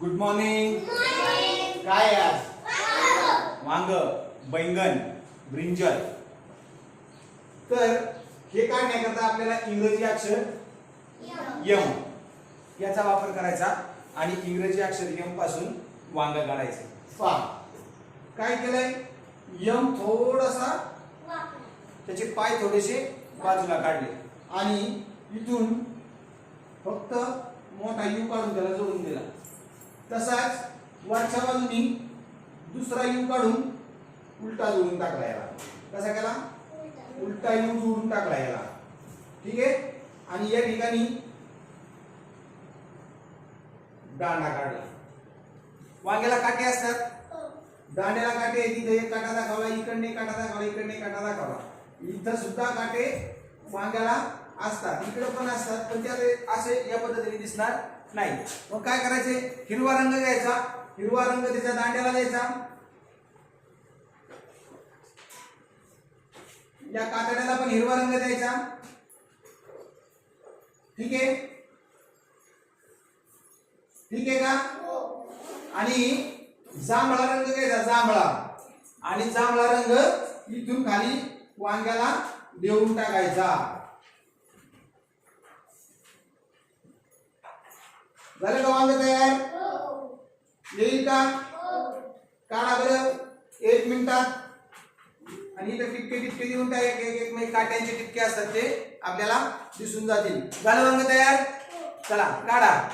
Good morning काय आज? वांग. बैंगन ब्रिंजल तर हे काढण्याकरता आपल्याला इंग्रजी अक्षर यम. याचा वापर करायचा आणि इंग्रजी अक्षर यमपासून वांग काढायचं. पहा काय केलंय? यम थोडासा त्याचे पाय थोडेसे बाजूला काढले. आणि इथून फक्त मोठा यू काढून त्याला जोडून दिला. तसाच वरच्या बाजूनी दुसरा यू काढून उलटा जोडून टाकला याला. कसा केला? उलटा यू जोडून टाकला याला. ठीक आहे? आणि या ठिकाणी दांडा काढला. वांग्याला काटे असतात? दांड्याला काटे तिथे. एक काटा दाखवला इकडने काटा दाखवला इकडने काटा दाखवला. इथं सुद्धा काटे वांग्याला असतात. इकडे पण असतात पण त्यात असे या पद्धतीने दिसणार नाही. मग काय करायचे? हिरवा रंग घ्यायचा. हिरवा रंग त्याच्या दांड्याला द्यायचा. या कातड्याला पण हिरवा रंग द्यायचा. ठीक आहे? ठीक आहे का? आणि जांभळा रंग घ्यायचा जांभळा. आणि जांभळा रंग इथून खाली वांग्याला देऊन टाकायचा. झालं का वांग तयार? येईल का? काढा बरं. एक मिनिटात. आणि इथं टिपके टिपके देऊन काय एक एक एक म्हणजे काट्यांचे टिपके असतात ते आपल्याला दिसून जातील. झालं वांग तयार? चला काढा.